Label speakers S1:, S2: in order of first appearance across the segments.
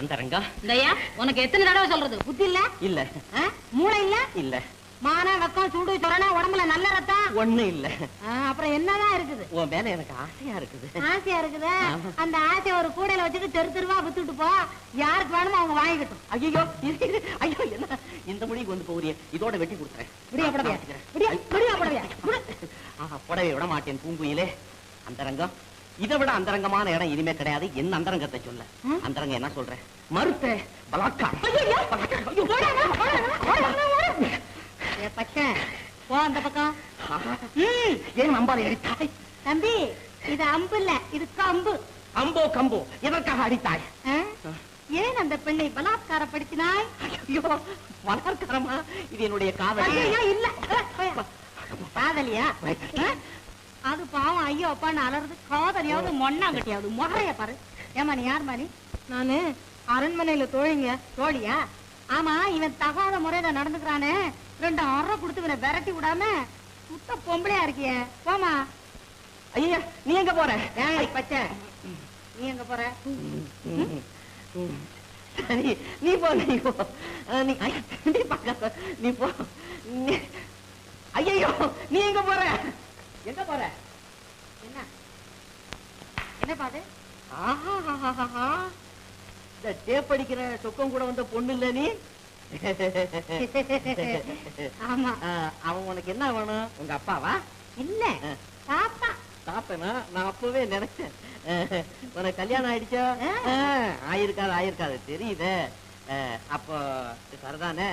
S1: அந்தரங்கா
S2: இந்தய்யா உனக்கு எத்தனை தடவை சொல்றது? புத்தி இல்ல?
S1: இல்ல?
S2: மூளை இல்ல?
S1: இல்ல.
S2: மான வெக்கம் சூடு சொரணா உடம்புல நல்ல ரத்தம்?
S1: ஒண்ணு இல்ல.
S2: அப்புறம் என்னதான் இருக்குது?
S1: உன் மேல எனக்கு ஆசையா இருக்குது.
S2: ஆசையா இருக்குது. அந்த ஆசையை ஒரு கூடையில வச்சுட்டு தெரு தெருவா வித்துட்டு போ. யாருக்கு வேணுமோ அவங்க வாங்கிக்கட்டும்.
S1: ஐயோ ஐயோ என்ன? இந்த முடிக்கு வந்து போறியே இதோட வெட்டி கொடுத்துறேன்
S2: விடியா புடவையா? விடியா புடவையா.
S1: ஆஹா, புடவை விட மாட்டேன் பூங்குயிலே. அந்தரங்கம் இதை விட அந்தரங்கமான இடம் இனிமே கிடையாது. என்ன அந்தரங்கத்தை சொல்ல?
S2: ம்?
S1: அந்தரங்கம் என்ன சொல்ற? மறுத்த
S2: அந்த பக்கம்.
S1: ஆஹா,
S2: ம்,
S1: ஏன் அம்பாலை அடித்தாய்?
S2: தம்பி இது அம்பு இல்ல இது கம்பு.
S1: அம்போ கம்போ. எதற்காக அடித்தாய்?
S2: ஏன் அந்த பெண்ணை பலாத்காரப்படுத்தினாய்?
S1: ஐயோ பலாத்காரமா? இது என்னுடைய காதல்.
S2: ஐயோ இல்ல. காதலியா? அது பாவம். ஐயோ அப்பான்னு அலறது. காதலியாவது மொண்ணாங்கட்டியாவது. முறைய பாரு. ஏமா நீ யார் மாதிரி நானு அரண்மனையில தோழிங்க. தோழியா? ஆமா இவன் தகாத முறையில நடந்துக்கிறானே. ரெண்டு அறை கொடுத்து இவனை விரட்டி விடாம சுத்த பொம்பளையா இருக்கியே. போமா
S1: ஐயா நீ எங்க போற?
S2: பச்சை. நீ எங்க போற?
S1: நீ போ நீ போ. நீ ஐயா, நீ போ. ஐயையோ நீ எங்க போற? எங்க போற?
S2: என்ன? என்ன பாது
S1: ஆஹாஹாஹாஹா. இந்த டேப் அடிக்கிற சொக்கம் கூட வந்த பொண்ணு இல்ல நீ?
S2: ஆமா.
S1: அஹ், அவன் உனக்கு என்ன வேணும்? உங்க அப்பாவா?
S2: இல்ல. தாத்தா.
S1: தாத்தனா? நான் அப்பவே நினைச்சேன். உனக்கு கல்யாணம் ஆயிடுச்சா? ஆயிருக்காது ஆயிருக்காது. தெரியுதே. அப்போ சரிதானே?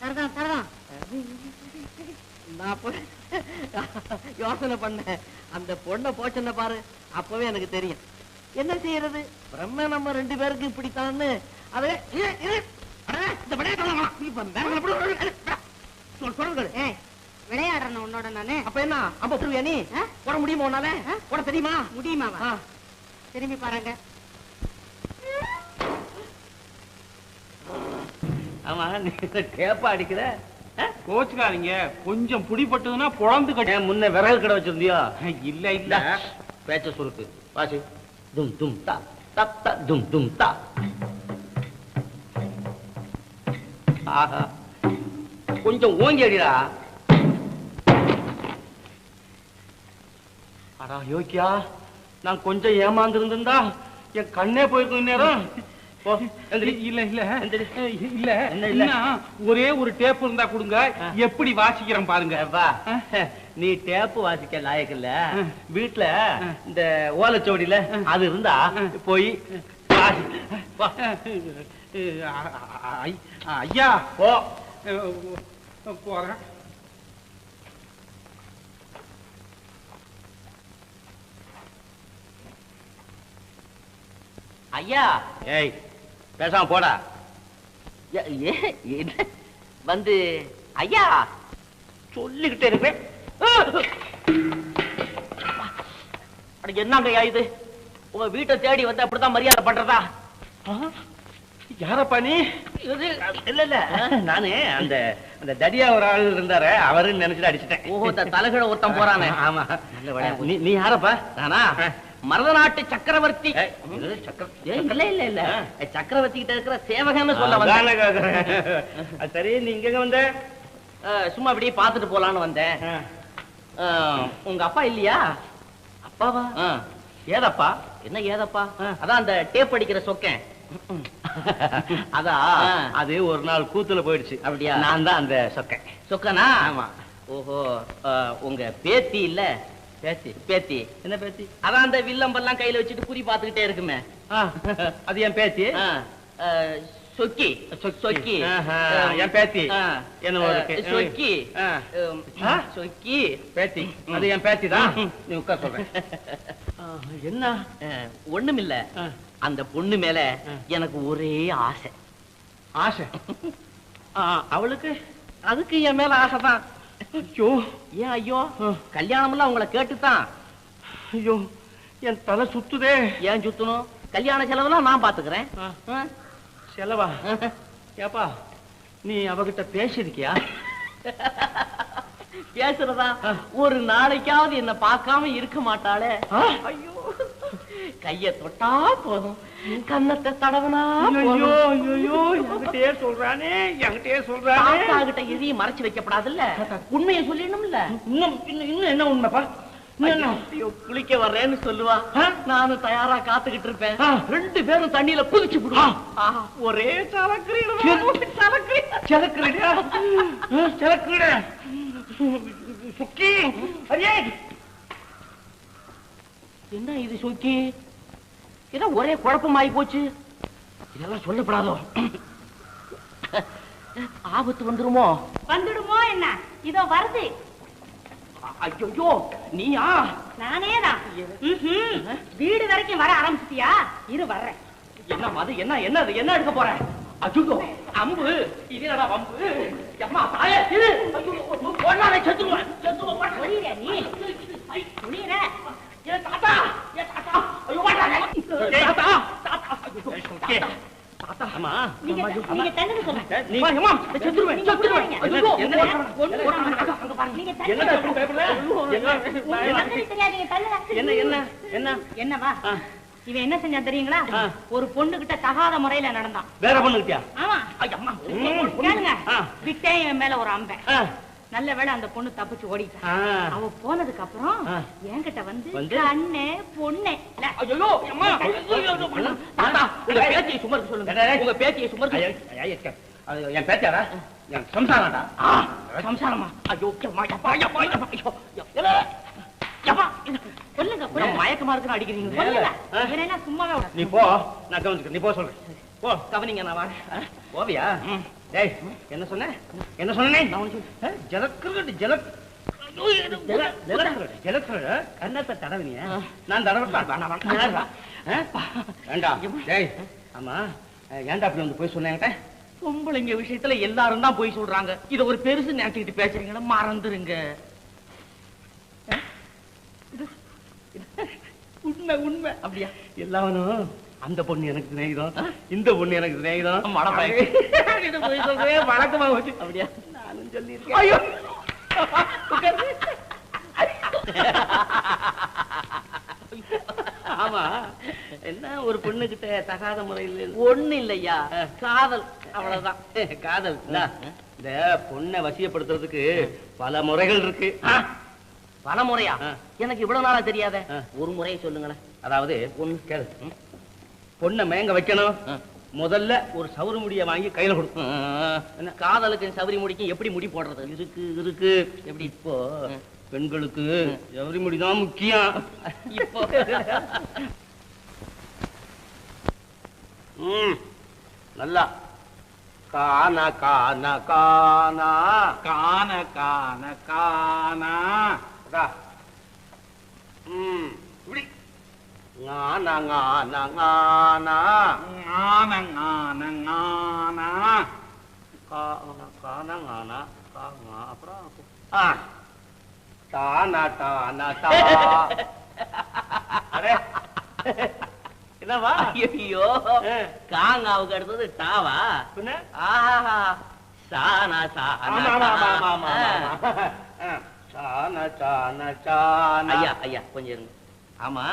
S2: சரிதான் சரிதான்
S1: நான் அப்ப யோசனை பண்ணேன். அந்த பொண்ணை போச்சுன்ன பாரு. அப்பவே எனக்கு தெரியும். என்ன செய்யறது? பிரம்ம நம்ம ரெண்டு பேருக்கு இப்படித்தான்னு. அது
S2: விளையாடுறேன் உன்னோட நானு
S1: அப்ப என்ன? போடுவியா நீ? போட முடியுமா உன்னால? போட தெரியுமா?
S2: முடியுமாவா
S1: ஆ.
S2: திரும்பி பாருங்க.
S1: ஆமா நீ டேப்பா அடிக்கிற?
S3: கோச்சுக்காதீங்க. கொஞ்சம் புடிப்பட்டதுன்னா பொழந்து கட்டி
S1: முன்ன விறகு கடை வச்சிருந்தியோ?
S3: இல்ல இல்ல.
S1: பேச்ச சுருக்கு. வாசி. தும் தும் தா தப் தா தும் தும் தா. ஆஹா. கொஞ்சம் ஓங்கி அடிடா.
S3: அடா யோக்கியா நான் கொஞ்சம் ஏமாந்துருந்தா என் கண்ணே போயிருக்கும் நேரம். இல்ல இல்ல. இல்ல
S1: இல்ல?
S3: ஒரே ஒரு டேப் இருந்தா கொடுங்க. எப்படி வாசிக்கிறேன் பாருங்க
S1: வா. நீ டேப்பு வாசிக்க லாயக்கில்ல. வீட்டுல. இந்த ஓலைச்சோடியில. அது இருந்தா. போய்
S3: ஐயா
S1: போ
S3: போறேன்
S1: ஐயா ஏய் பேசாம போடா. ஏ ஏ, என்ன? வந்து ஐயா சொல்லிக்கிட்டே இருப்பேன். அட என்னங்க ஐயா இது? உங்க வீட்டை தேடி வந்து அப்படித்தான் மரியாதை பண்றதா?
S3: யாரப்பா நீ?
S1: இல்ல இல்ல. நானு அந்த அந்த தடியா ஒரு ஆள் இருந்தாரு. அவருன்னு நினைச்சிட்டு அடிச்சிட்டேன். ஓஹோ தலைகீழ ஒருத்தன் போறானே. ஆமா. நீ நீ யாரப்பா? நானா? மருதநாட்டு சக்கரவர்த்தி. இது சக்கர- ஏய், இல்ல இல்ல இல்ல. சக்கரவர்த்தி கிட்ட இருக்கிற சேவகன்னு சொல்ல வந்தேன். சரி நீ இங்க வந்த? சும்மா அப்படியே பாத்துட்டு போலான்னு வந்தேன். உங்க அப்பா இல்லையா? அப்பாவா? ஏதப்பா? என்ன ஏதப்பா? அதான் அந்த டேப் அடிக்கிற சொக்கேன். அதான் அது ஒரு நாள் கூத்துல போயிடுச்சு. அப்படியா? நான் தான் அந்த சொக்கேன். சொக்கனா? ஆமா. ஓஹோ. உங்க பேத்தி இல்ல? பேத்தி பேத்தி. என்ன பேத்தி? அதான் அந்த வில்லம்பெல்லாம் கையில வச்சுட்டு குறி பாத்துக்கிட்டே இருக்குமே. அது என் பேத்தி. சொக்கி. சொக்கி. என் பேத்தி. என்ன சொக்கி. சொக்கி. பேத்தி. அது என் பேத்தி தான். நீ உட்கார் சொல்றேன் என்ன? ஒண்ணுமில்ல. அந்த பொண்ணு மேல எனக்கு ஒரே ஆசை. ஆசை? அவளுக்கு? அதுக்கு என் மேல ஆசைதான் ஐயோ. ஏன் ஐயோ? கல்யாணம் எல்லாம் உங்களை கேட்டுத்தான். ஐயோ என் தலை சுத்துதே. ஏன் சுத்தணும்? கல்யாண செலவெல்லாம் நான் பாத்துக்கிறேன் செலவா? ஏப்பா நீ அவகிட்ட பேசிருக்கியா பேசுறதா? ஒரு நாளைக்காவது என்ன பார்க்காம இருக்க மாட்டாளே. ஐயோ.
S4: கைய தொட்டா போதும். கன்னத்தை தடவனா
S5: ஐயோ ஐயோ என்கிட்டயே சொல்றானே என்கிட்டயே சொல்றானே.
S4: தாத்தா எதையும் மறைச்சு வைக்கப்படாதுல்ல. உண்மையை சொல்லிடணும்ல.
S5: இன்னும் இன்னும் இன்னும் என்ன உண்மைப்பா
S4: குளிக்க வர்றேன்னு சொல்லுவா. நானும் தயாரா காத்துக்கிட்டு இருப்பேன். ரெண்டு பேரும் தண்ணியில குதிச்சு விடுவான் ஒரே
S5: சிலக்குறா சிலக்குற சுக்கி அரியே
S4: என்ன இது சொக்கி? ஏதோ ஒரே குழப்பமாயி போச்சு. இதெல்லாம் சொல்லப்படாதோ. ஆபத்து வந்துருமோ?
S6: வந்துடுமோ என்ன? இதோ வருது.
S4: ஐயோ நீயா?
S6: நானே தான் வீடு வரைக்கும் வர ஆரம்பிச்சிட்டியா? இரு வர்றேன்.
S4: என்ன அது என்ன என்ன அது? என்ன எடுக்க போற? அச்சுதோ அம்பு. இது என்னடா அம்பு அம்மா தாயே இரு ஐயோ செத்துருவேன். செத்துருவேன்.
S6: நீ.
S4: ஏ தாத்தா ஏ தாத்தா ஐயோ வாடா தாத்தா. தாத்தா ஐயோ தாத்தா. அம்மா
S6: நீங்க நீங்க தண்ணுன்னு சொல்லுங்க.
S4: நீ அம்மா செத்துருவேன் செத்துருவேன். ஐயோ
S6: என்ன?
S4: அங்க பாருங்க.
S6: நீங்க தண்ணி
S5: என்ன?
S6: என்னவா. இவன் என்ன செஞ்சான் தெரியுங்களா. ஒரு பொண்ணு கிட்ட தகாத முறையில நடந்தான்.
S5: வேற பொண்ணுக்கிட்டியா
S6: ஆமா.
S4: ஐயம்மா.
S6: கேளுங்க.
S4: ஆ.
S6: விட்டேன் மேல ஒரு அம்பை. நல்ல வேளை அந்த பொண்ணு தப்பிச்சு ஓடிட்டா. அவ போனதுக்கு அப்புறம். என்கிட்ட வந்து? கண்ணே பொண்ணே.
S4: ஐயோ உங்க பேத்தியை சும்மா இருக்க சொல்லுங்க உங்க பேத்தியை
S5: அது என் பேச்சாரா என் சம்சாரம்டா?
S4: சம்சாரமா? ஐயோ
S6: சொல்லுங்க
S4: மயக்கமா இருக்குன்னு அடிக்கிறீங்க?
S6: சும்மாவே
S5: நீ போ. நான் கவனிச்சுக்க நீ போ சொல்றேன். போ.
S4: கவனிங்க நான் வரேன்.
S5: போவியா? டேய் என்ன சொன்ன? என்ன சொன்னே
S4: நான் ஒண்ணு சொல்றேன்.
S5: ஜலக்கிரகட்டு ஜலக் ஜலக்கிரக கன்னத்தை தடவினிய. நான் தடவட்டா
S4: வேணாம், வேணாம்.
S5: வேண்டாம் டேய் ஆமா. ஏன்டா அப்படி வந்து போய் சொன்னேன்ட்ட
S4: பொம்பளைங்க விஷயத்துல எல்லாரும் தான் போய் சொல்றாங்க. இத ஒரு பெருசு நினைச்சுக்கிட்டு பேசுறீங்களா மறந்துருங்க. உண்மை உண்மை. அப்படியா?
S5: எல்லாவனும் அந்த பொண்ணு எனக்கு சிநேகிதம். இந்த பொண்ணு எனக்கு சிநேகிதம். வழக்கமா போச்சு.
S4: அப்படியா?
S5: நானும் சொல்லியிருக்கேன்.
S4: ஐயோ! உட்காரு.
S5: ஆமா. என்ன ஒரு பொண்ணு கிட்ட தகாத முறையில்
S4: ஒண்ணு இல்லையா? காதல். அவ்வளவுதான்.
S5: காதல். இந்தா, பொண்ணை வசியப்படுத்துறதுக்கு பல முறைகள் இருக்கு.
S4: பல முறையா. எனக்கு இவ்வளவு நாளா தெரியாத. ஒரு முறையை சொல்லுங்களேன்.
S5: அதாவது பொண்ணு கேளு. பொண்ணை மேங்க வைக்கணும். முதல்ல ஒரு சவுறு முடிய வாங்கி கையில கொடுக்கும்
S4: என்ன காதலுக்கு சபரி முடிக்கும் எப்படி முடி போடுறது?
S5: இருக்கு இருக்கு. எப்படி இப்போ. பெண்களுக்கு எவரி முடிதான் முக்கியம்.
S4: இப்போ.
S5: நல்லா. காண காண காணா.
S3: காண காண காணா.
S5: அதா. ம் இப்படி. ஞான ஞான ஞானா
S3: ஞான ஞான ஞானா
S5: காண காண ஞானா காணா அப்புறம் ஆ. தானா தானா தா. அடே. என்னவா
S4: ஐயோ காங்காவுக்கு அடுத்தது டாவா
S5: பின்ன?
S4: ஆஹா. சானா சானா.
S5: சான சான சான
S4: ஐயா ஐயா கொஞ்சம் இருங்க. ஆமா.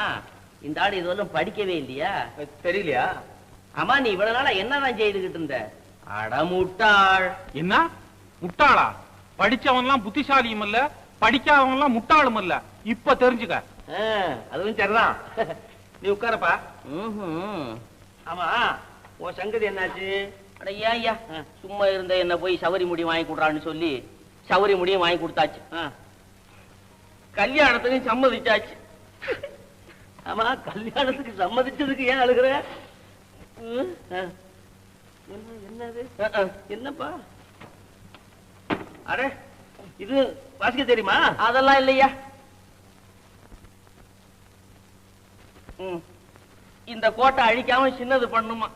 S4: இந்த ஆடு இதுவரையும் படிக்கவே இல்லையா?
S5: தெரியலையா?
S4: ஆமா நீ இவ்வளவு நாளா என்னதான் செய்துகிட்டு இருந்த? அடமுட்டாள்
S3: என்ன? முட்டாளா? படிச்சவன்லாம் புத்திசாலியும் இல்ல படிக்காதவன்லாம் முட்டாளும் இல்ல இப்ப தெரிஞ்சுக்க.
S5: அதுவும் சரிதான். நீ உட்காரப்பா. ஆமா உன் சங்கதி என்னாச்சு?
S4: அட ஏன் ஐயா? சும்மா இருந்த என்ன போய் சவரி முடி வாங்கி கொடுறான்னு சொல்லி சவரி முடியும் வாங்கி கொடுத்தாச்சு.
S5: ஆ.
S4: கல்யாணத்துக்கு சம்மதிச்சாச்சு.
S5: ஆமா கல்யாணத்துக்கு சம்மதிச்சதுக்கு ஏன் அழுகுற? என்னது. என்னப்பா? அடே இது வாசிக்க தெரியுமா?
S4: அதெல்லாம் இல்லையா. இந்த கோட்டை அழிக்காம சின்னது பண்ணுமா?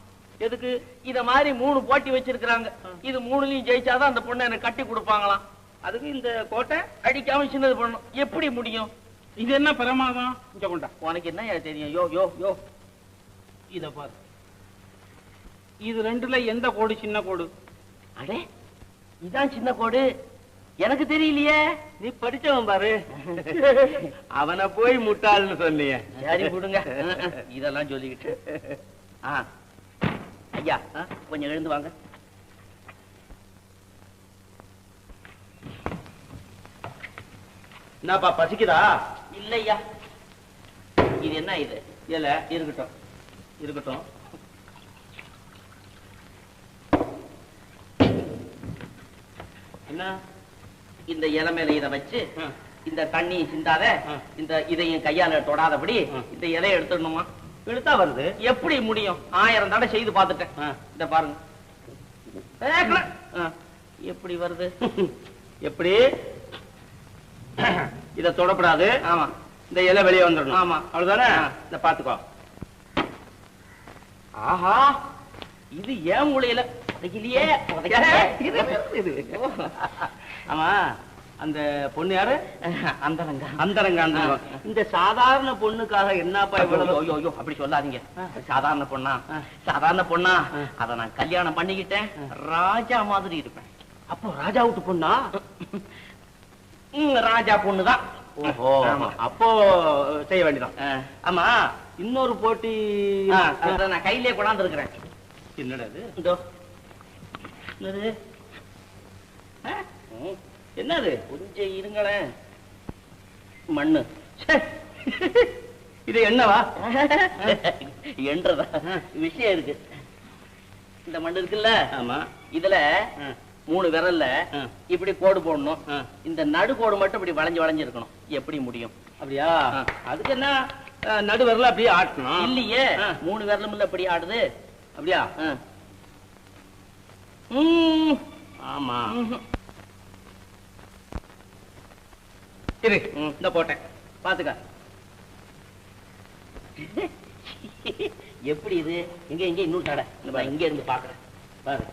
S4: எதுக்கு? இத மாதிரி மூணு போட்டி வச்சிருக்காங்க இது மூணுலயும் ஜெயிச்சாதான் அந்த பொண்ணை எனக்கு கட்டி கொடுப்பாங்களாம்.
S5: அதுக்கு இந்த கோட்டை
S4: அடிக்காம சின்னது பண்ணும். எப்படி முடியும்?
S3: இது என்ன பிரமாதம்? இங்க கொண்டா.
S4: உனக்கு என்ன தெரியும்? யோ யோ யோ.
S3: இத பாரு. இது ரெண்டுல எந்த கோடு? சின்ன கோடு.
S4: அடே இதான் சின்ன கோடு. எனக்கு தெரியலையே.
S5: நீ படிச்சவன் பாரு. அவனை போய் முட்டாள்னு சொன்னீங்க
S4: சரி விடுங்க இதெல்லாம் சொல்லிக்கிட்டு. ஆ. ஐயா கொஞ்சம் எழுந்து வாங்க.
S5: என்னப்பா பசிக்குதா?
S4: இல்லையா? இது என்ன இது?
S5: இல்ல
S4: இருக்கட்டும்.
S5: இருக்கட்டும். என்ன?
S4: இந்த இலை மேல இதை வச்சு. இந்த தண்ணி சிந்தாத. இந்த இதையும் கையால தொடாதபடி. இந்த இலையை எடுத்துடணுமா?
S5: எடுத்தா வருது.
S4: எப்படி முடியும்? ஆயிரம் தடவை செய்து பார்த்துட்டேன். இந்த பாருங்க. எப்படி வருது?
S5: எப்படி? இத தொடக்கூடாது
S4: ஆமா.
S5: இந்த இலை வெளியே வந்துடணும்.
S4: ஆமா.
S5: அவ்வளவுதானே?
S4: ஆ.
S5: இந்த பாத்துக்கோ
S4: ஆஹா! இது ஏன் உதைக்கலையே.
S5: இது. ஆமா. அந்த பொண்ணு யாரு?
S4: அந்தரங்க.
S5: அந்தரங்க இந்த சாதாரண பொண்ணுக்காக என்னப்பா இவ்வளவு
S4: ஐயோ, ஐயோ, அப்படி சொல்லாதீங்க. சாதாரண பொண்ணா? சாதாரண பொண்ணா? அத நான் கல்யாணம் பண்ணிக்கிட்டேன். ராஜா மாதிரி இருப்பேன்.
S5: அப்போ ராஜா விட்டு பொண்ணா?
S4: ராஜா பொண்ணுதான்.
S5: ஓஹோ. அப்போ செய்ய வேண்டியதான். ஆமா இன்னொரு போட்டி
S4: நான் கையிலே கொண்டாந்து இருக்கிறேன்
S5: என்னடா இது? என்னது?
S4: கொஞ்சம் இருங்களேன். மண்ணு.
S5: இது என்னவா?
S4: என்றதா? விஷயம் இருக்கு. இந்த மண்ணு இருக்குல்ல?
S5: ஆமா.
S4: இதுல. மூணு விரல்ல. இப்படி கோடு போடணும். இந்த நடு கோடு மட்டும் இப்படி வளைஞ்சு வளைஞ்சு இருக்கணும். எப்படி முடியும்?
S5: அப்படியா. அதுக்கு என்ன? ஆ, நடுவரல அப்படியே ஆட்டணும்.
S4: இல்லையே. மூணு விரலும் இல்ல இப்படி ஆடுது.
S5: அப்படியா. ஆமா. இரு. இந்த போட்டேன். பாத்துக்க.
S4: எப்படி இது? எங்க எங்க இன்னும் தடை. இங்க இருந்து பாக்குறேன். பாரு.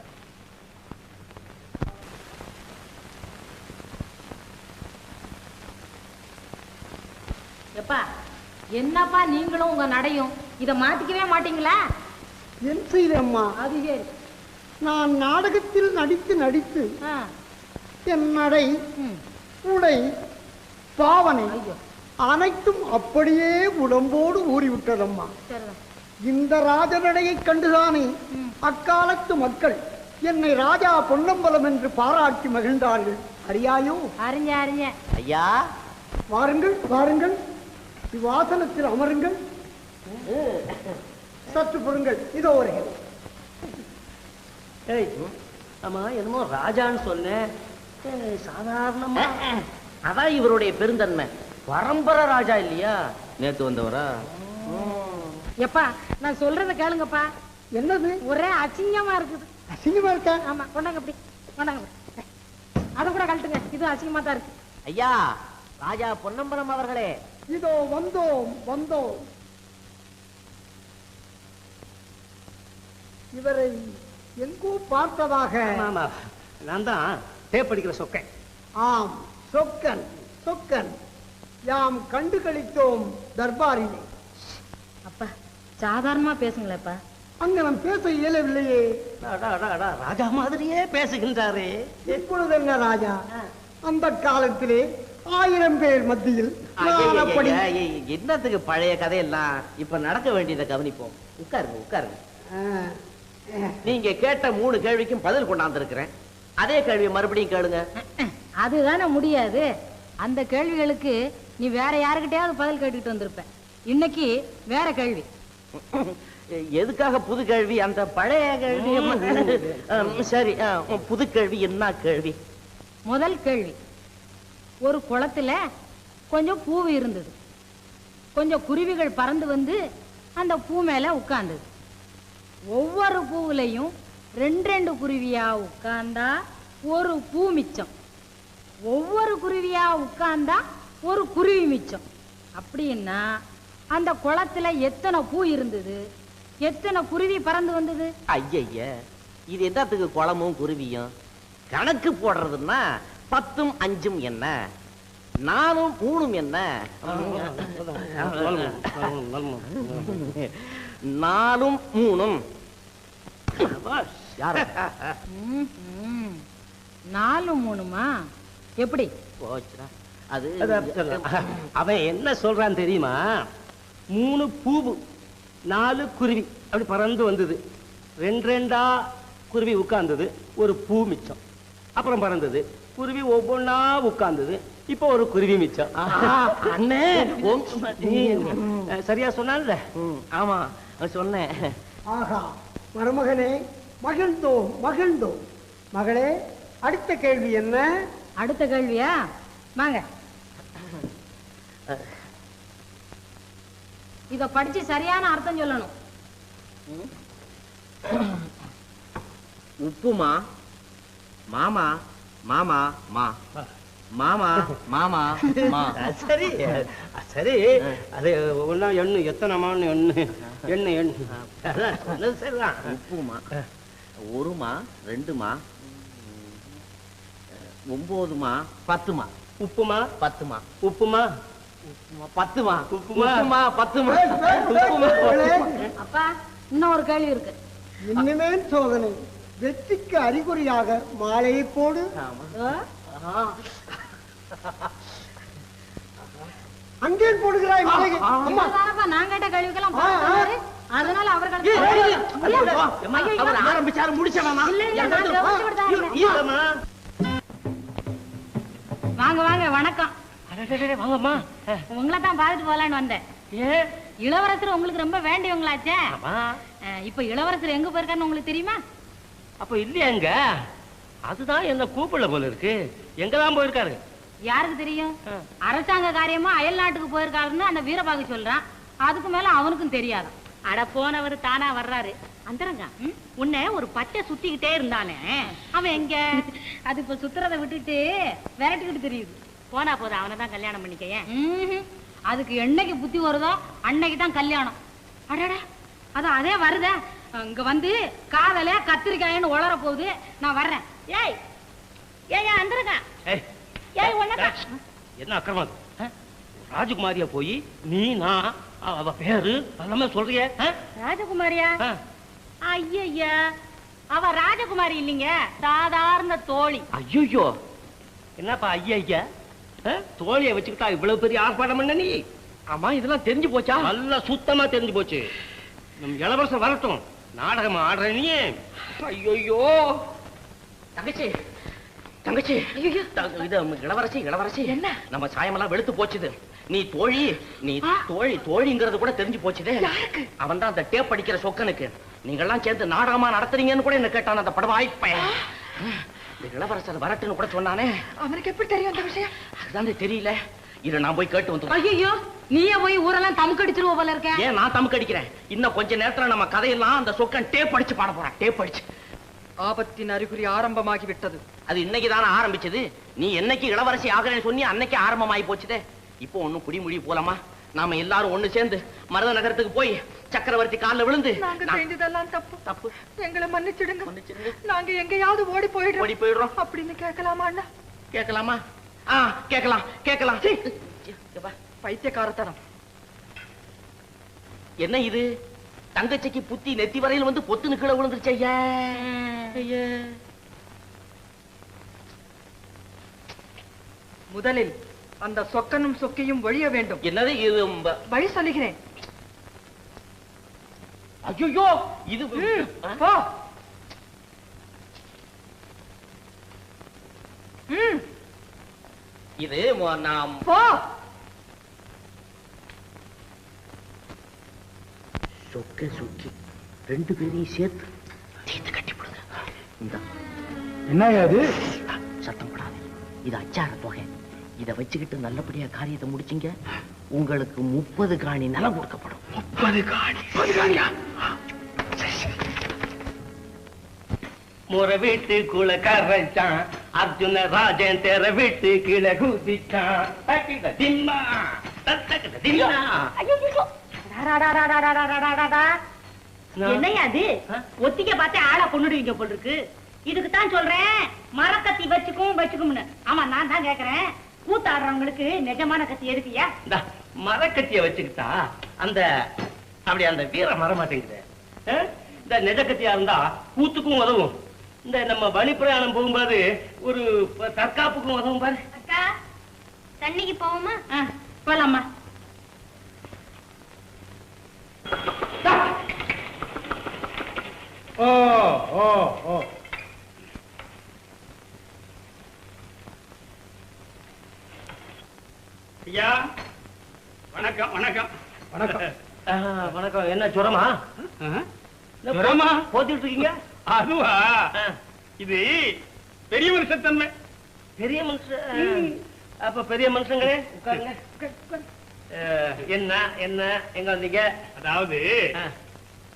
S7: என்னப்பா நீங்களும் உங்க நடையும்? இத மாத்திக்கவே மாட்டீங்களா?
S8: என் செய்தம்மா
S7: அது சரி.
S8: நான் நாடகத்தில் நடித்து நடித்து என் நடை உடை பாவனை
S7: ஐயோ.
S8: அனைத்தும் அப்படியே உடம்போடு ஊறிவிட்டதம்மா. இந்த ராஜநடையைக் கண்டுதானே. அக்காலத்து மக்கள் என்னை ராஜா பொன்னம்பலம் என்று பாராட்டி மகிழ்ந்தார்கள். அறியாயோ?
S7: அறிஞ்ச அறிஞ்ச.
S4: ஐயா.
S8: வாருங்கள் வாருங்கள். சிவாசனத்தில் அமருங்கள். சற்று பொருங்கள் இதோ வருகிறேன்
S5: ஏய் ஆமா என்னமோ ராஜான்னு சொன்னேன் சாதாரணமா.
S4: அதான் இவருடைய பெருந்தன்மை. பரம்பரை ராஜா இல்லையா? நேத்து வந்தவரா?
S7: எப்பா நான் சொல்றத கேளுங்கப்பா.
S8: என்னது?
S7: ஒரே அசிங்கமா இருக்குது.
S8: அசிங்கமா இருக்கா?
S7: ஆமா கொண்டாங்க அப்படி கொண்டாங்க. அதை கூட கழட்டுங்க. இது அசிங்கமா தான் இருக்கு.
S4: ஐயா ராஜா பொன்னம்பலம் அவர்களே.
S8: இதோ வந்தோம் வந்தோம். இவரை எங்கோ பார்த்ததாக
S5: நான் தான் டேப் அடிக்கிற சொக்கேன்.
S8: ஆம் சொக்கன் சொக்கன். யாம் கண்டு கழித்தோம் தர்பாரிலே.
S7: அப்பா சாதாரணமா பேசுங்களேப்பா
S8: அங்கனம் பேச இயலவில்லையே.
S5: அடா, அடா, அடா, ராஜா மாதிரியே பேசுகின்றாரே.
S8: இப்பொழுது என்ன ராஜா? அந்த காலத்திலே ஆயிரம் பேர் மத்தியில் நான்
S4: என்னத்துக்கு பழைய கதையெல்லாம்? இப்ப நடக்க வேண்டியதை கவனிப்போம். உட்காருங்க உட்காருங்க. நீங்க கேட்ட மூணு கேள்விக்கும் பதில் கொண்டாந்து இருக்கிறேன் அதே கேள்வி மறுபடியும் கேளுங்க.
S7: அதுதானே முடியாது. அந்த கேள்விகளுக்கு நீ வேற யாருக்கிட்டயாவது பதில் கேட்டுக்கிட்டு வந்திருப்ப. இன்னைக்கு வேற கேள்வி.
S4: எதுக்காக புது கேள்வி? அந்த பழைய கேள்வி. சரி புது கேள்வி என்ன கேள்வி?
S7: முதல் கேள்வி. ஒரு குளத்துல கொஞ்சம் பூவு இருந்தது. கொஞ்சம் குருவிகள் பறந்து வந்து அந்த பூ மேலே உட்கார்ந்தது. ஒவ்வொரு பூவிலையும் ரெண்டு ரெண்டு குருவியா உட்கார்ந்தா ஒரு பூ மிச்சம். ஒவ்வொரு குருவியா உட்கார்ந்தா ஒரு குருவி மிச்சம். அப்படின்னா அந்த குளத்துல எத்தனை பூ இருந்தது? எத்தனை குருவி பறந்து வந்தது?
S4: ஐய இது என்னத்துக்கு குளமும் குருவியும்? கணக்கு போடுறதுன்னா பத்தும் அஞ்சும் என்ன? நானும் மூணும் என்ன? நாலும் மூணும் யாரு?
S7: ம், ம். நாலு மூணுமா
S6: எப்படி?
S4: போச்சுடா. அது
S5: அவன் என்ன சொல்றான் தெரியுமா? மூணு பூவு நாலு குருவி. அப்படி பறந்து வந்தது. ரெண்டு ரெண்டா குருவி உட்கார்ந்தது. ஒரு பூ மிச்சம். அப்புறம் பறந்தது. குருவி ஒவ்வொன்னா உட்கார்ந்தது. இப்போ ஒரு குருவி மிச்சம்.
S4: அண்ணே.
S5: சரியா சொன்னான்ல?
S4: ஆமா சொன்னேன்.
S8: ஆகா மருமகனே மகிழ்ந்தோம் மகிழ்ந்தோம். மகளே அடுத்த கேள்வி என்ன?
S6: அடுத்த கேள்வியா? வாங்க. இத படிச்சு சரியான அர்த்தம் சொல்லணும்.
S4: உப்புமா மாமா மாமா மா. மாமா மாமா மா.
S5: சரி சரி. அது ஒன்னா எண்ணு எத்தனைமான்னு எண்ணு. எண்ணு எண்ணு. சரிதான்.
S4: உப்புமா. ஒருமா ரெண்டுமா ஒன்பதுமா பத்துமா
S5: உப்புமா?
S4: பத்துமா
S5: உப்புமா?
S4: பத்துமா
S5: உப்புமா?
S4: உப்புமா பத்துமா
S8: மகளே,
S6: அப்பா இன்னும் ஒரு கேள்வி இருக்கு.
S8: இனிமேல் சோதனை. வெற்றிக்கு அறிகுறியாக மாலையை போடு. அங்கே போடுகிறாய்
S6: நான் கேட்ட. சொன்னாரு. அதனால அவர்களுக்கு
S4: அவர் ஆரம்பிச்சாரு
S6: இருந்தேன். வாங்க வாங்க வணக்கம்.
S5: வாங்கம்மா.
S6: உங்களை தான் பார்த்துட்டு போலான்னு வந்தேன். இளவரசர் உங்களுக்கு ரொம்ப வேண்டியவங்களாச்சே? இப்ப இளவரசர் எங்க போயிருக்காருன்னு உங்களுக்கு தெரியுமா?
S5: அப்ப இல்லையாங்க? அதுதான் என்ன கூப்பிடல போல இருக்கு. எங்கதான் போயிருக்காரு?
S6: யாருக்கு தெரியும். அரசாங்க காரியமா அயல் நாட்டுக்கு போயிருக்காருன்னு அந்த வீரபாகு சொல்றான். அதுக்கு மேல அவனுக்கும் தெரியாதாம் அட போனவர் தானா வர்றாரு. அந்தரங்க உன்னை ஒரு பச்சை சுத்திக்கிட்டே இருந்தானே. அவன் எங்க? அது இப்ப சுத்துறதை விட்டுட்டு விரட்டிக்கிட்டு தெரியுது. போனா போதும் அவனை தான் கல்யாணம் பண்ணிக்க அதுக்கு என்னைக்கு புத்தி வருதோ அன்னைக்கு தான் கல்யாணம். அடடா அதான் அதே வருதே. இங்க வந்து காதல கத்திரிக்காயன்னு உளர போகுது. நான் வர்றேன். ஏய் ஏய் அந்தரங்க
S5: ஏய்,
S6: ஏய் உன்னக்கா.
S5: என்ன அக்கிரமம்? ராஜகுமாரியா போய் நீ நான் அவ- பேரு எல்லாமே சொல்றிய
S6: ராஜகுமாரியா? ஐயா அவ ராஜகுமாரி இல்லைங்க. சாதாரண தோழி.
S5: ஐயோ என்னப்பா ஐயா? தோழியை வச்சுக்கிட்டா இவ்வளவு பெரிய ஆர்ப்பாட்டம் பண்ண நீ?
S4: ஆமா இதெல்லாம் தெரிஞ்சு போச்சா?
S5: நல்லா சுத்தமா தெரிஞ்சு போச்சு. நம் இளவரசர் வரட்டும். நாடகம் ஆடுற நீ? ஐயோ
S4: தங்கச்சி தங்கச்சி. இது இளவரசி இளவரசி. என்ன? நம்ம சாயமெல்லாம் வெளுத்து போச்சுது. நீ தோழி நீ தோழி தோழிங்கிறது கூட தெரிஞ்சு போச்சுதே. அவன் தான் அந்த டேப் அடிக்கிற சொக்கனுக்கு. நீங்கெல்லாம் சேர்ந்து நாடகமா நடத்துறீங்கன்னு கூட என்ன கேட்டான் அந்த படவாய்ப்பையன் இந்த இளவரசர் வரட்டுன்னு கூட சொன்னானே.
S6: அவனுக்கு எப்படி தெரியும் அந்த விஷயம்?
S4: அதுதான் தெரியல. இரு நான் போய் கேட்டு வந்து
S6: ஐயோ நீயே போய் ஊரெல்லாம் தமுக்கடிச்சிருவ போல இருக்க.
S4: ஏன் நான் தமுக்கு அடிக்கிறேன் இன்னும் கொஞ்ச நேரத்துல நம்ம கதையெல்லாம் அந்த சொக்கன் டேப் அடிச்சு பாட போறான் டேப் அடிச்சு.
S9: ஆபத்தின் அறிகுறி ஆரம்பமாகி விட்டது.
S4: அது இன்னைக்கு தானே ஆரம்பிச்சது? நீ என்னைக்கு இளவரசி ஆகிறேன்னு சொன்னி அன்னைக்கு ஆரம்பமாயி போச்சுதே. இப்போ ஒண்ணும் குடிமுடி போலாமா? நாம எல்லாரும் ஒண்ணு சேர்ந்து மருத நகரத்துக்கு போய் சக்கரவர்த்தி கால்ல விழுந்து
S9: நாங்க
S4: நான்
S9: செஞ்சதெல்லாம் தப்பு.
S4: தப்பு.
S9: எங்களை மன்னிச்சிடுங்க.
S4: மன்னிச்சிடுங்க.
S9: நாங்க எங்கேயாவது ஓடி போயிடுறோம்.
S4: ஓடி போயிடுறோம்.
S9: அப்படின்னு கேட்கலாமா அண்ணா?
S4: கேட்கலாமா? கேட்கலாம் கேட்கலாம்.
S9: பைத்தியக்காரத்தனம்.
S4: என்ன இது? தங்கச்சிக்கு புத்தி நெத்தி வரையில் வந்து பொத்துன்னு கீழே விழுந்துருச்சு ஐயா.
S9: முதலில் அந்த சொக்கனும் சொக்கியும் ஒழிய வேண்டும்.
S4: என்னது இது
S9: வழி சொல்லுகிறேன்.
S4: ஐயோ இது
S9: ம்,
S4: இது நாம்
S9: போ.
S4: சொக்க சுக்கி. ரெண்டு பேரையும் சேர்த்து தீர்த்து கட்டி போடுங்க. இந்த.
S3: என்ன அது?
S4: சத்தம் போடாது. இது அச்சார தொகை இத வச்சுக்கிட்டு நல்லபடியா காரியத்தை முடிச்சீங்க. உங்களுக்கு முப்பது காணி நிலம் கொடுக்கப்படும். முப்பது காணி. முப்பது காணியா?
S5: முறை வீட்டு குலக்காரச்சான் அர்ஜுன ராஜன் தெர வீட்டு கீழே குதிச்சான்
S6: என்னையா அது? ஒத்திக்க பார்த்தே ஆளை கொண்டுடுவீங்க போல் இருக்கு. இதுக்கு தான் சொல்றேன். மரக்கத்தி வச்சுக்கும் வச்சுக்கும்னு. ஆமா நான் தான் கேக்குறேன். கூத்தாடுறவங்களுக்கு நிஜமான கத்தி எதுக்குயா
S5: மரக்கத்திய வச்சுக்கிட்டா அந்த அப்படி அந்த வீர மர மாட்டேங்குது ஆ? இந்த நெஜக்கத்தியா இருந்தா கூத்துக்கும் உதவும். இந்த நம்ம வழி பிரயாணம் போகும்போது ஒரு தற்காப்புக்கும் உதவும் பாரு.
S6: அக்கா தண்ணிக்கு போவோமா? போலாமா
S8: ஓ ஓ ஓ
S10: ஐயா வணக்கம் வணக்கம்.
S8: வணக்கம்.
S5: வணக்கம். என்ன ஜுரமா?
S10: ஜுரமா?
S5: போத்திட்டு இருக்கீங்க?
S10: அதுவா? இது பெரிய மனுஷத்தன்மை.
S5: பெரிய மனுஷன் அப்ப பெரிய மனுஷங்களே உட்காருங்க. என்ன என்ன எங்க வந்தீங்க?
S10: அதாவது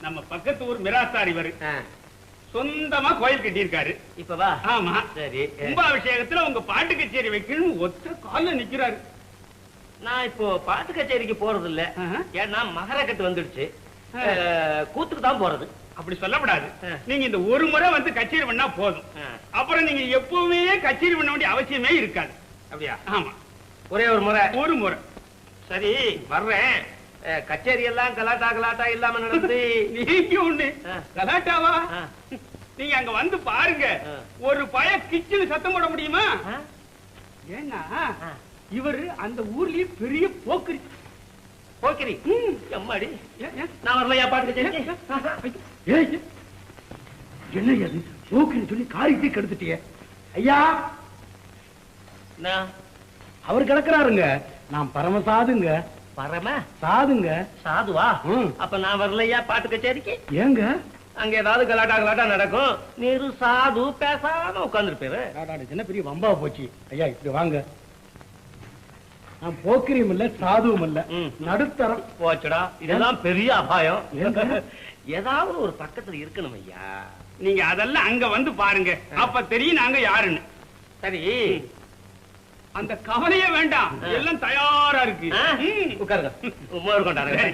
S10: நம்ம பக்கத்து ஊர் மிராஸ்தார் இவரு. சொந்தமா கோயில் கட்டியிருக்காரு.
S5: இப்ப வா.
S10: ஆமா.
S5: சரி.
S10: கும்பாபிஷேகத்துல உங்க பாட்டு கச்சேரி வைக்கணும் ஒத்த கால்ல நிக்கிறாரு.
S5: நான் இப்போ பாட்டு கச்சேரிக்கு போறது இல்ல. ஏன்னா மகரக்கட்டு வந்துடுச்சு. கூத்துக்கு தான் போறது.
S10: அப்படி சொல்லக்கூடாது
S5: ஆ.
S10: நீங்க இந்த ஒரு முறை வந்து கச்சேரி பண்ணா போதும். அப்புறம் நீங்க எப்பவுமே கச்சேரி பண்ண வேண்டிய அவசியமே இருக்காது.
S5: அப்படியா?
S10: ஆமா.
S5: ஒரே ஒரு முறை?
S10: ஒரு முறை.
S5: சரி வர்றேன். கச்சேரி எல்லாம் கலாட்டா கலாட்டா இல்லாம நடந்து.
S10: நீங்க ஒண்ணு. கலாட்டாவா. நீங்க அங்க வந்து பாருங்க. ஒரு பய கிச்சுன்னு சத்தம் போட முடியுமா? ஏன்னா. இவரு அந்த ஊர்லயே பெரிய போக்குரி
S5: போக்கிரி
S10: ஏன்?
S5: நான் வரலையா? பாட்டு
S8: என்ன அது போக்குன்னு சொல்லி காரியத்தை கெடுத்துட்டிய. ஐயா.
S5: நான்
S8: அவர் கிடக்குறாருங்க. நான் பரமசாதுங்க
S5: பரம?
S8: சாதுங்க.
S5: சாதுவா. அப்ப நான் வரலையா? பாட்டு கச்சேரிக்கு?
S8: ஏங்க?
S5: அங்க ஏதாவது கலாட்டா கலாட்டா நடக்கும். நீரு சாது பேசாம உட்கார்ந்துருப்பேரு.
S8: ஆடாடு, என்ன பெரிய வம்பா போச்சு? ஐயா இப்படி வாங்க. நான் போக்கிரியும் இல்ல சாதுவும் இல்ல. நடுத்தரம்.
S5: போச்சுடா. இதெல்லாம் பெரிய அபாயம்? ஏதாவது ஒரு பக்கத்துல இருக்கணும் ஐயா.
S10: நீங்க அதெல்லாம் அங்க வந்து பாருங்க. அப்ப தெரியும் நாங்க யாருன்னு.
S5: சரி.
S10: அந்த கவலையே வேண்டாம். எல்லாம் தயாரா இருக்கு.
S5: உட்காருங்க. கொண்டாருங்க.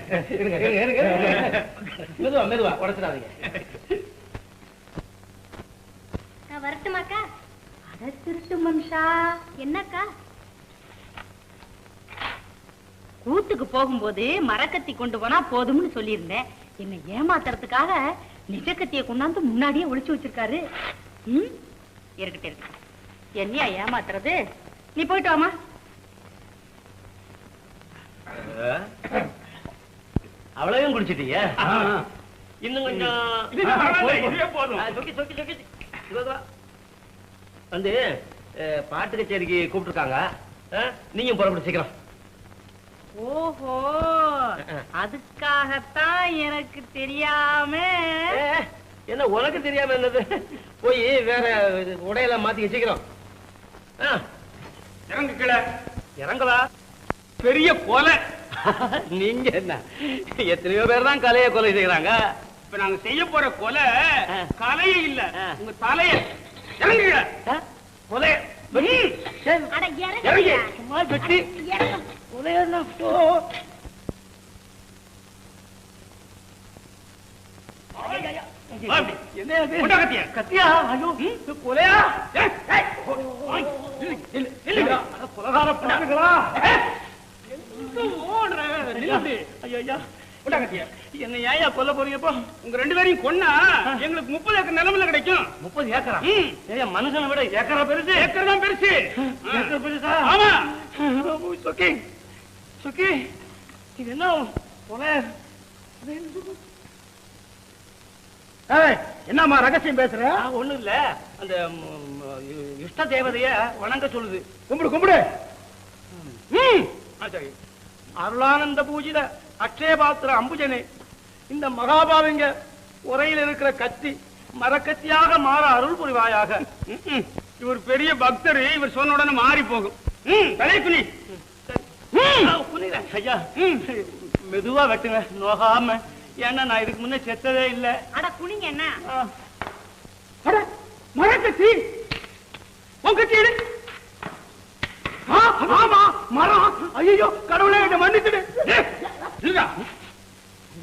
S5: மெதுவா மெதுவா. உடச்சிடாதீங்க.
S6: நான் வரட்டுமாக்கா? அட திருட்டு மனுஷா. என்னக்கா? கூத்துக்கு போகும்போது மரக்கத்தி கொண்டு போனா போதும்னு சொல்லியிருந்தேன். என்ன ஏமாத்துறதுக்காக நிஜக்கத்திய கொண்டாந்து முன்னாடியே ஒளிச்சு வச்சிருக்காரு. ம்? இருக்கட்டும் இருக்கட்டும் என்னையா ஏமாத்துறது? நீ போயிட்டு வாமா
S5: அவ்வளவையும் குடிச்சிட்டீங்க. இன்னும் கொஞ்சம். வந்து பாட்டு கச்சேரிக்கு கூப்பிட்டுருக்காங்க. நீங்க புறப்பட்டு சீக்கிரம்.
S6: ஓஹோ அதுக்காகத்தான் எனக்கு தெரியாம
S5: என்ன உனக்கு தெரியாம என்னது? போய் வேற உடையெல்லாம் மாத்தி ஆ,
S10: இறங்கு கீழே.
S5: இறங்கலா
S10: பெரிய கொலை.
S5: நீங்க என்ன? எத்தனையோ பேர் தான் கலையை கொலை செய்யறாங்க
S10: இப்ப நாங்க செய்ய போற கொலை. கலையே இல்ல. உங்க தலைய. இறங்கு கீழே.
S5: ஆ, கொலை. சும்மா வெட்டி. அட, கொலைகார
S10: அப்படி.
S5: ஐயோ ஐயா
S10: கொண்டா கத்திய.
S5: என்ன ஏயா கொல்ல போறீங்க இப்போ?
S10: உங்க ரெண்டு பேரையும் கொன்னா? எங்களுக்கு முப்பது ஏக்கர் நிலமில கிடைக்கும்.
S5: முப்பது ஏக்கரா. ஏயா மனுஷனை விட ஏக்கரா பெருசு.
S10: ஏக்கர் தான் பெருசு.
S5: ஏக்கர் பெருசா?
S10: ஆமா.
S5: சுக்கி. சுக்கி. இது என்ன கொலை?
S8: என்னம்மா ரகசியம் பேசுற?
S5: ஒண்ணும் இல்ல. அந்த இஷ்ட தேவதைய வணங்க சொல்லுது.
S8: கும்பிடு கும்பிடு.
S5: அருளானந்த பூஜித. அக்ஷயபாத்திர அம்புஜனே இந்த மகாபாவிங்க உரையில் இருக்கிற கத்தி மரக்கத்தியாக மாற அருள் புரிவாயாக.
S10: இவர் பெரிய பக்தர் இவர் சொன்ன உடனே மாறி போகும். தலை குனி.
S5: ஐயா மெதுவா வெட்டுங்க. நோகாம. ஏன்னா நான் இதுக்கு முன்ன செத்ததே இல்ல.
S6: அட குனிங்க என்ன?
S8: மரக்கத்தி! எடு. ஆ, ஆமா மரம் ஐயோ கடவுளே என்ன
S10: இல்லடா.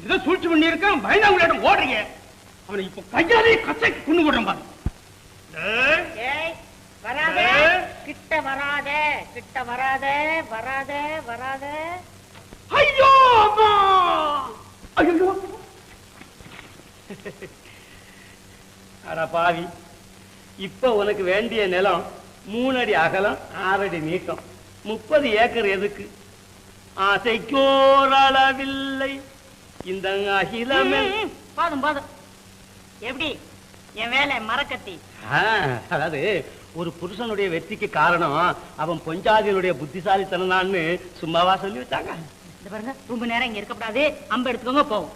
S10: இதை சூழ்ச்சி பண்ணி இருக்கான் பயந்தாங்க ஓடுறீங்க. அவனை இப்ப கையாலே கசைக்கு கொண்டு விடுறேன் பாரு.
S6: வராதே. கிட்ட வராதே கிட்ட வராதே வராதே வராதே.
S8: ஐயோ அம்மா. ஐயோ
S5: அட பாவி இப்ப உனக்கு வேண்டிய நிலம் மூணு அடி அகலம் ஆறு அடி நீட்டம். முப்பது ஏக்கர் எதுக்கு? ஆசைக்கோரளவில்லை இந்த அகிலமே.
S6: போதும் போதும். எப்படி? என் வேலை மரக்கத்தி.
S5: அதாவது ஒரு புருஷனுடைய வெற்றிக்கு காரணம் அவன் பொஞ்சாதியினுடைய புத்திசாலித்தனம் சும்மாவா சொல்லி வச்சாங்க.
S6: இந்த பாருங்க ரொம்ப நேரம் இங்க இருக்கக்கூடாது. அம்பு எடுத்துக்கோங்க போவோம்.